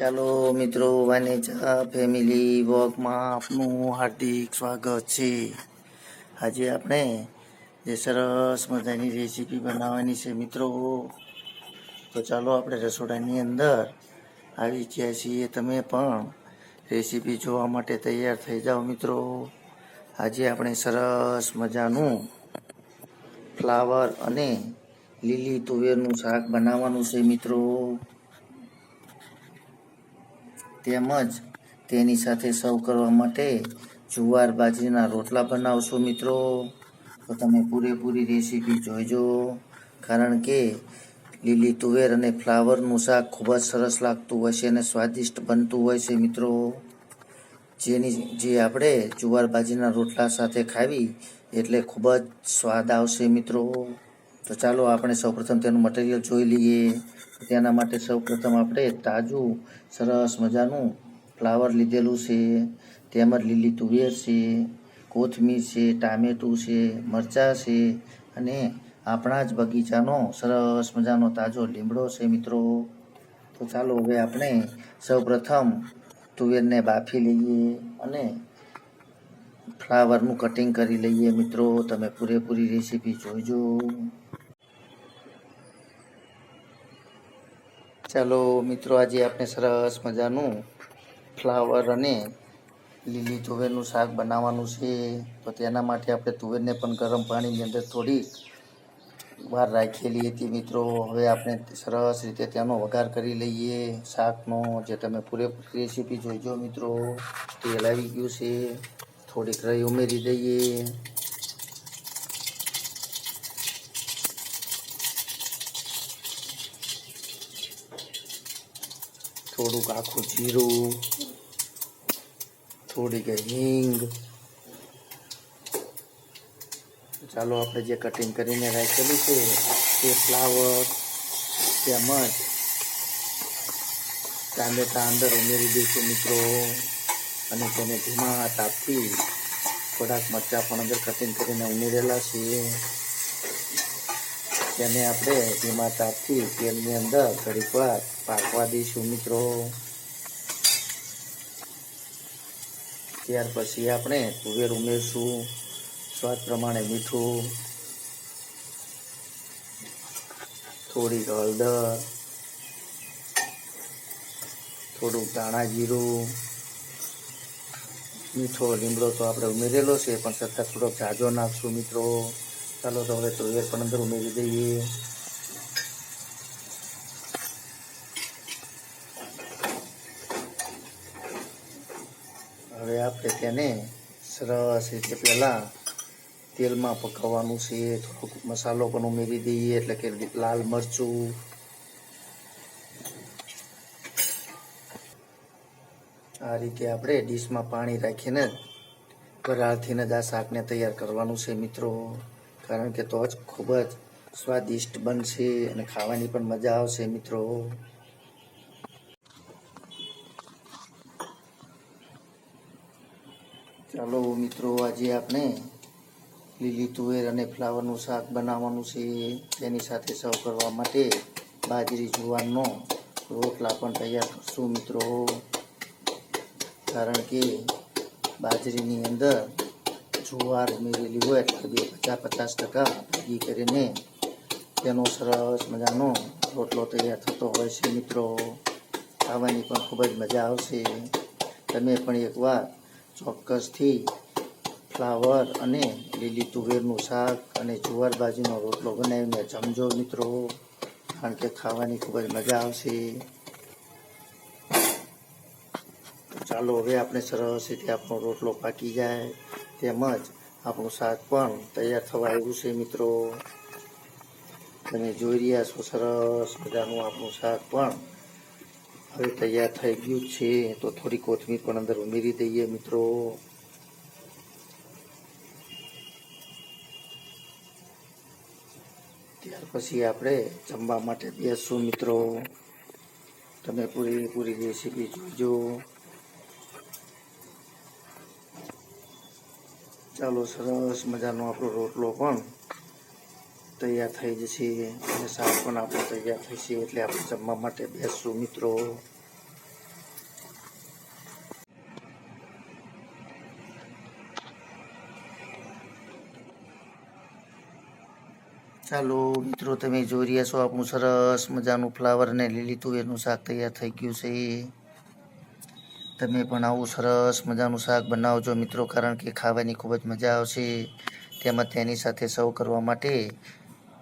ચાલો મિત્રો વાનેચા ફેમિલી વોકમાં આપનું હાર્દિક સ્વાગત છે. આજે આપણે જે સરસ મજાની રેસીપી બનાવવાની છે મિત્રો. તો ચાલો આપણે રસોડાની અંદર આવી ગયા છીએ. તમે પણ રેસીપી જોવા માટે તૈયાર થઈ જાઓ મિત્રો. આજે આપણે સરસ મજાનું ફ્લાવર અને લીલી તુવેરનું શાક બનાવવાનું છે મિત્રો. તેમજ તેની સાથે સર્વ કરવા માટે જુવાર બાજરીના રોટલા બનાવશો મિત્રો. તો તમે પૂરેપૂરી રેસીપી જોઈજો. કારણ કે લીલી તુવેર અને ફ્લાવરનું શાક ખૂબ જ સરસ લાગતું હોય છે અને સ્વાદિષ્ટ બનતું હોય છે મિત્રો. જેની, જે આપણે જુવાર બાજરીના રોટલા સાથે ખાવી એટલે ખૂબ જ સ્વાદ આવશે મિત્રો. તો ચાલો આપણે સૌપ્રથમ તેનું મટીરિયલ જોઈ લઈએ. તેના માટે સૌપ્રથમ આપણે તાજું, સરસ મજાનું ફ્લાવર લીધેલું છે. તેમજ લીલી તુવેર છે, કોથમીર છે, ટામેટું છે, મરચાં છે અને આપણા જ બગીચાનો સરસ મજાનો તાજો લીમડો છે મિત્રો. તો ચાલો હવે આપણે સૌપ્રથમ તુવેરને બાફી લઈએ અને ફ્લાવરનું કટિંગ કરી લઈએ મિત્રો. તમે પૂરેપૂરી રેસીપી જોઈજો. ચાલો મિત્રો, આજે આપણે સરસ મજાનું ફ્લાવર અને લીલી તુવેરનું શાક બનાવવાનું છે. તો તેના માટે આપણે તુવેરને પણ ગરમ પાણીની અંદર થોડીક વાર રાખેલી હતી મિત્રો. હવે આપણે સરસ રીતે તેનો વઘાર કરી લઈએ શાકનો, જે તમે પૂરેપૂરી રેસીપી જોઈજો મિત્રો. તેલ આવી ગયું છે. થોડીક રહી ઉમેરી દઈએ. થોડુંક આખું જીરું, થોડીક હિંગ. ચાલો આપણે જે કટિંગ કરીને રાખેલું છે તે ફ્લાવર તેમજ ટામેટા અંદર ઉમેરી દઈશું મિત્રો. અને તેને ધીમા તાપથી થોડાક મરચાં પણ અંદર કટિંગ કરીને ઉમેરેલા છે. તેને આપણે ધીમા તાપથી તેલની અંદર ઘડીક વાર પાકવા દઈશું મિત્રો. ત્યાર પછી આપણે તુવેર ઉમેરશું, સ્વાદ પ્રમાણે મીઠું, થોડીક હળદર, થોડુંક ધાણા જીરું, મીઠો લીમડો તો આપણે ઉમેરેલો છે, પણ છતાં થોડોક જાજો નાખશું મિત્રો. ચાલો તો હવે પણ અંદર ઉમેરી દઈએ. હવે આપણે તેને સરસ રીતે પહેલાં તેલમાં પકાવવાનું છે. થોડોક મસાલો પણ ઉમેરી દઈએ, એટલે કે લાલ મરચું. આ રીતે આપણે ડીશમાં પાણી રાખીને વરાળથીને જ આ શાકને તૈયાર કરવાનું છે મિત્રો. કારણ કે તો જ ખૂબ જ સ્વાદિષ્ટ બનશે અને ખાવાની પણ મજા આવશે મિત્રો. ચાલો મિત્રો, આજે આપણે લીલી તુવેર અને ફ્લાવરનું શાક બનાવવાનું છે. તેની સાથે સર્વ કરવા માટે બાજરી જુવારનો રોટલા પણ તૈયાર કરશું મિત્રો. કારણ કે બાજરીની અંદર જુવાર ઉમેરેલી હોય, એટલે બે પચાસ પચાસ ટકા ભેગી કરીને તેનો સરસ મજાનો રોટલો તૈયાર થતો હોય છે મિત્રો. ખાવાની પણ ખૂબ જ મજા આવશે. તમે પણ એકવાર ચોક્કસથી ફ્લાવર અને લીલી તુવેરનું શાક અને જુવાર બાજુનો રોટલો બનાવીને જમજો મિત્રો, કારણ કે ખાવાની ખૂબ જ મજા આવશે. ચાલો, હવે આપણે સરસ રીતે આપણો રોટલો પાકી જાય. તેમજ આપણું શાક પણ તૈયાર થવા આવ્યું છે, મિત્રો. તમે જોઈ રહ્યા છો, સરસ મજાનું આપણું શાક પણ હવે તૈયાર થઈ ગયું છે. તો થોડી કોથમીર પણ અંદર ઉમેરી દઈએ, મિત્રો. ત્યાર પછી આપણે જમવા માટે બેસશું, મિત્રો. તમે પૂરી પૂરી રેસીપી જોઈજો ચાલો, સરસ મજાનો આપણો રોટલો પણ તૈયાર થઈ જશે અને શાક પણ આપણે તૈયાર થઈ છે એટલે આપણે જમવા માટે બેસશું, મિત્રો. ચાલો, મિત્રો, તમે જોઈ રહ્યા છો આપણું સરસ મજાનું ફ્લાવર અને લીલી તુવેરનું શાક તૈયાર થઈ ગયું છે. તમે પણ આવું સરસ મજાનું શાક બનાવજો મિત્રો, કારણ કે ખાવાની ખૂબ જ મજા આવશે. તેમજ તેની સાથે સર્વ કરવા માટે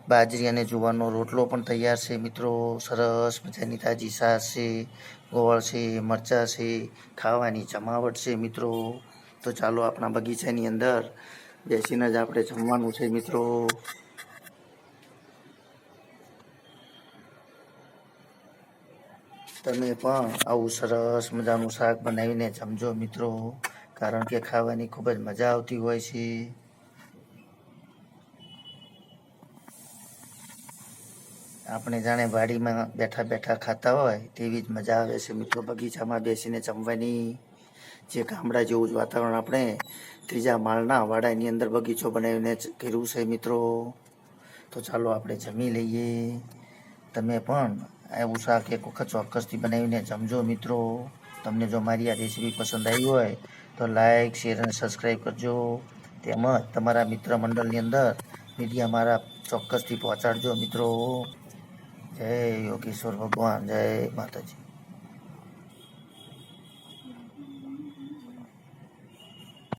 બાજરી અને જુવારનો રોટલો પણ તૈયાર છે મિત્રો. સરસ મજાની તાજી સાસ છે, ગોળ છે, મરચાં છે, ખાવાની જમાવટ છે મિત્રો. તો ચાલો આપણા બગીચાની અંદર બેસીને જ આપણે જમવાનું છે મિત્રો. તમે પણ આવું સરસ મજાનું શાક બનાવીને જમજો મિત્રો, કારણ કે ખાવાની ખૂબ જ મજા આવતી હોય છે. આપણે જાણે વાડીમાં બેઠા બેઠા ખાતા હોય તેવી જ મજા આવે છે મિત્રો, બગીચામાં બેસીને જમવાની. જે ગામડા જેવું જ વાતાવરણ આપણે ત્રીજા માળના વાડાની અંદર બગીચો બનાવીને કર્યું છે મિત્રો. તો ચાલો આપણે જમી લઈએ. તમે પણ એવું શાક એક વખત ચોક્કસથી બનાવીને જમજો મિત્રો. તમને જો મારી આ રેસીપી પસંદ આવી હોય, તો લાઈક શેર અને સબસ્ક્રાઈબ કરજો. તેમજ તમારા મિત્ર મંડળની અંદર મીડિયા મારા ચોક્કસથી પહોંચાડજો મિત્રો. જય યોગેશ્વર ભગવાન, જય માતાજી.